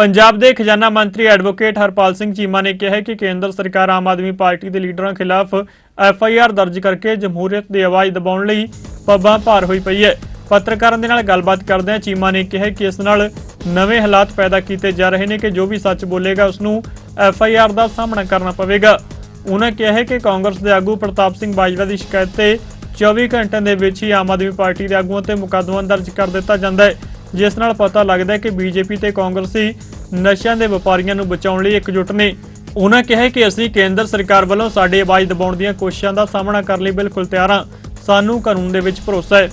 ਪੰਜਾਬ ਦੇ ਖਜ਼ਾਨਾ ਮੰਤਰੀ ਐਡਵੋਕੇਟ ਹਰਪਾਲ ਸਿੰਘ ਚੀਮਾ ਨੇ ਕਿਹਾ ਕਿ ਕੇਂਦਰ ਸਰਕਾਰ ਆਮ ਆਦਮੀ ਪਾਰਟੀ ਦੇ ਲੀਡਰਾਂ ਖਿਲਾਫ ਐਫ ਆਈ ਆਰ ਦਰਜ ਕਰਕੇ ਜਮਹੂਰੀਅਤ ਦੀ ਆਵਾਜ਼ ਦਬਾਉਣ ਲਈ ਪੱਬਾਂ ਭਾਰ ਹੋਈ ਪਈ ਹੈ। ਪੱਤਰਕਾਰਾਂ ਦੇ ਨਾਲ ਗੱਲਬਾਤ ਕਰਦਿਆਂ ਚੀਮਾ ਨੇ ਕਿਹਾ ਕਿ ਇਸ ਨਾਲ ਨਵੇਂ ਹਾਲਾਤ ਪੈਦਾ ਕੀਤੇ ਜਾ ਰਹੇ ਨੇ ਕਿ ਜੋ ਵੀ ਸੱਚ ਬੋਲੇਗਾ ਉਸ ਨੂੰ ਐਫ ਆਈ ਆਰ ਦਾ ਸਾਹਮਣਾ ਕਰਨਾ ਪਵੇਗਾ। ਉਹਨਾਂ ਕਿਹਾ ਹੈ ਕਿ ਕਾਂਗਰਸ ਦੇ ਆਗੂ ਪ੍ਰਤਾਪ ਸਿੰਘ ਬਾਜਵਾ ਦੀ ਸ਼ਿਕਾਇਤ ਤੇ 24 ਘੰਟਿਆਂ ਦੇ ਵਿੱਚ ਹੀ ਆਮ ਆਦਮੀ ਪਾਰਟੀ ਦੇ ਆਗੂਆਂ ਤੇ ਮੁਕੱਦਮਾ ਦਰਜ ਕਰ ਦਿੱਤਾ ਜਾਂਦਾ ਹੈ। ਜਿਸ ਨਾਲ ਪਤਾ ਲੱਗਦਾ ਹੈ ਕਿ ਬੀਜੇਪੀ ਤੇ ਕਾਂਗਰਸੀ ਨਸ਼ਿਆਂ ਦੇ ਵਪਾਰੀਆਂ ਨੂੰ ਬਚਾਉਣ ਲਈ ਇਕਜੁੱਟ ਨੇ। ਉਹਨਾਂ ਕਿਹਾ ਕਿ ਅਸੀਂ ਕੇਂਦਰ ਸਰਕਾਰ ਵੱਲੋਂ ਸਾਡੀ ਆਵਾਜ਼ ਦਬਾਉਣ ਦੀਆਂ ਕੋਸ਼ਿਸ਼ਾਂ ਦਾ ਸਾਹਮਣਾ ਕਰਨ ਲਈ ਬਿਲਕੁਲ ਤਿਆਰ ਹਾਂ। ਸਾਨੂੰ ਕਾਨੂੰਨ ਦੇ ਵਿੱਚ ਭਰੋਸਾ ਹੈ।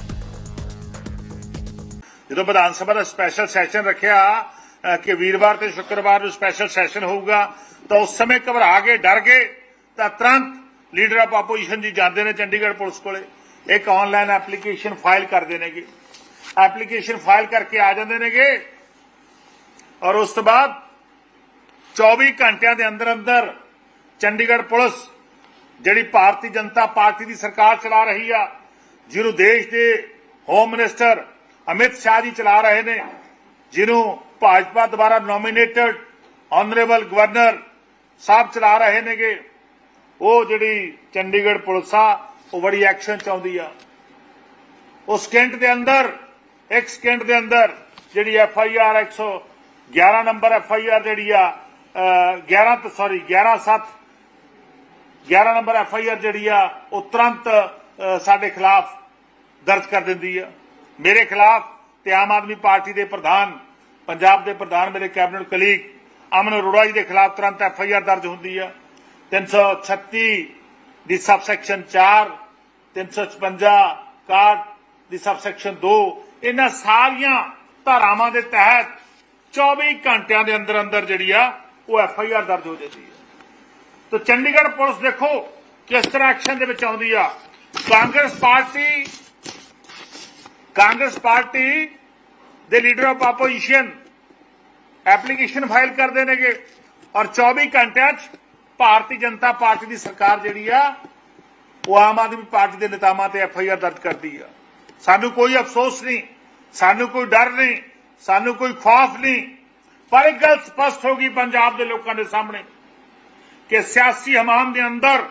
ਜਦੋਂ ਵਿਧਾਨ ਸਭਾ ਦਾ ਸਪੈਸ਼ਲ ਸੈਸ਼ਨ ਰੱਖਿਆ ਕਿ ਵੀਰਵਾਰ ਤੇ ਸ਼ੁੱਕਰਵਾਰ ਨੂੰ ਸਪੈਸ਼ਲ ਸੈਸ਼ਨ ਹੋਊਗਾ, ਤਾਂ ਉਸ ਸਮੇਂ ਘਬਰਾ ਕੇ, ਡਰ ਗਏ ਤਾਂ ਤੁਰੰਤ ਲੀਡਰ ਆਫ ਆਪੋਜੀਸ਼ਨ ਜੀ ਜਾਂਦੇ ਨੇ ਚੰਡੀਗੜ੍ਹ ਪੁਲਿਸ ਕੋਲੇ। ਇੱਕ ਆਨਲਾਈਨ ਐਪਲੀਕੇਸ਼ਨ ਫਾਈਲ ਕਰਦੇ ਨੇਗੇ ਐਪਲੀਕੇਸ਼ਨ ਫਾਈਲ ਕਰਕੇ ਆ ਜਾਂਦੇ ਨੇਗੇ। ਔਰ ਉਸ ਤੋਂ ਬਾਅਦ 24 ਘੰਟਿਆਂ ਦੇ ਅੰਦਰ ਅੰਦਰ ਚੰਡੀਗੜ੍ਹ ਪੁਲਿਸ, ਜਿਹੜੀ ਭਾਰਤੀ ਜਨਤਾ ਪਾਰਟੀ ਦੀ ਸਰਕਾਰ ਚਲਾ ਰਹੀ ਆ, ਜਿਹਨੂੰ ਦੇਸ਼ ਦੇ ਹੋਮ ਮਿਨਿਸਟਰ ਅਮਿਤ ਸ਼ਾਹ ਜੀ ਚਲਾ ਰਹੇ ਨੇ, ਜਿਹਨੂੰ ਭਾਜਪਾ ਦੁਆਰਾ ਨੋਮੀਨੇਟਡ ਆਨਰੇਬਲ ਗਵਰਨਰ ਸਾਹਿਬ ਚਲਾ ਰਹੇ ਨੇਗੇ। ਉਹ ਜਿਹੜੀ ਚੰਡੀਗੜ੍ਹ ਪੁਲਿਸ ਆ, ਉਹ ਬੜੀ ਐਕਸ਼ਨ ਚਾਹੁੰਦੀ ਆ। ਉਸ ਸਕਿੰਟ ਦੇ ਅੰਦਰ, ਇੱਕ ਸਕਿੰਟ ਦੇ ਅੰਦਰ ਜਿਹੜੀ F I R 111 number F I R ਜਿਹੜੀ ਆ ਅਹ, 11 ਤੋਂ sorry 11 7 11 number F I R ਜਿਹੜੀ ਆ ਉਹ ਤੁਰੰਤ ਸਾਡੇ ਖਿਲਾਫ ਦਰਜ ਕਰ ਦਿੰਦੀ ਆ। ਮੇਰੇ ਖਿਲਾਫ ਤੇ ਆਮ ਆਦਮੀ ਪਾਰਟੀ ਦੇ ਪ੍ਰਧਾਨ ਪੰਜਾਬ ਦੇ ਪ੍ਰਧਾਨ ਮੇਰੇ ਕੈਬਨਿਟ ਕਲੀਗ ਅਮਨ ਅਰੋੜਾ ਜੀ ਦੇ ਖਿਲਾਫ ਤੁਰੰਤ ਐਫ ਆਈ ਆਰ ਦਰਜ ਹੁੰਦੀ ਆ। 336 ਦੀ ਸਬ ਸਬਸੈਕਸ਼ਨ 4 356 61 ਦੀ ਸਬ ਸੈਕਸ਼ਨ 2 ਇਹਨਾਂ ਸਾਰੀਆਂ ਧਾਰਾਵਾਂ ਦੇ ਤਹਿਤ 24 ਘੰਟਿਆਂ ਦੇ ਅੰਦਰ ਅੰਦਰ ਜਿਹੜੀ ਆ, ਉਹ ਐਫ ਆਈ ਆਰ ਦਰਜ ਹੋ ਜਾਂਦੀ ਹੈ ਤਾਂ ਚੰਡੀਗੜ੍ਹ ਪੁਲਿਸ ਦੇਖੋ ਕਿਸ ਤਰ੍ਹਾਂ ਐਕਸ਼ਨ ਦੇ ਵਿੱਚ ਆਉਂਦੀ ਆ। ਕਾਂਗਰਸ ਪਾਰਟੀ ਕਾਂਗਰਸ ਪਾਰਟੀ ਦੇ leader of opposition application file ਕਰਦੇ ਨੇਗੇ। ਔਰ 24 ਘੰਟਿਆਂ 'ਚ ਭਾਰਤੀ ਜਨਤਾ ਪਾਰਟੀ ਦੀ ਸਰਕਾਰ ਜਿਹੜੀ ਆ, ਉਹ ਆਮ ਆਦਮੀ ਪਾਰਟੀ ਦੇ ਨੇਤਾਵਾਂ ਤੇ ਐਫ ਆਈ ਆਰ ਦਰਜ ਕਰਦੀ ਆ। ਸਾਨੂੰ ਕੋਈ ਅਫਸੋਸ ਨਹੀਂ, ਸਾਨੂੰ ਕੋਈ ਡਰ ਨਹੀਂ। ਸਾਨੂੰ ਕੋਈ ਖੌਫ ਨਹੀਂ। ਪਰ ਇੱਕ ਗੱਲ ਸਪਸ਼ਟ ਹੋ ਗਈ ਪੰਜਾਬ ਦੇ ਲੋਕਾਂ ਦੇ ਸਾਹਮਣੇ ਕਿ ਸਿਆਸੀ ਹਮਾਮ ਦੇ ਅੰਦਰ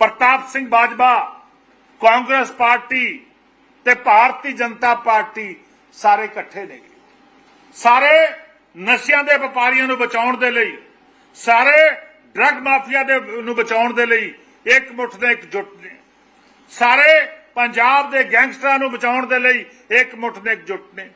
ਪ੍ਰਤਾਪ ਸਿੰਘ ਬਾਜਵਾ, ਕਾਂਗਰਸ ਪਾਰਟੀ ਤੇ ਭਾਰਤੀ ਜਨਤਾ ਪਾਰਟੀ ਸਾਰੇ ਇਕੱਠੇ ਨੇ। ਸਾਰੇ ਨਸ਼ਿਆਂ ਦੇ ਵਪਾਰੀਆਂ ਨੂੰ ਬਚਾਉਣ ਦੇ ਲਈ, ਸਾਰੇ ਡਰੱਗ ਮਾਫੀਆ ਦੇ ਨੂੰ ਬਚਾਉਣ ਦੇ ਲਈ ਇੱਕ ਮੁੱਠ ਦੇ ਇਕਜੁੱਟ ਨੇ। ਸਾਰੇ ਪੰਜਾਬ ਦੇ ਗੈਂਗਸਟਰਾਂ ਨੂੰ ਬਚਾਉਣ ਦੇ ਲਈ ਇੱਕ ਮੁੱਠ ਦੇ ਇਕਜੁੱਟ ਨੇ।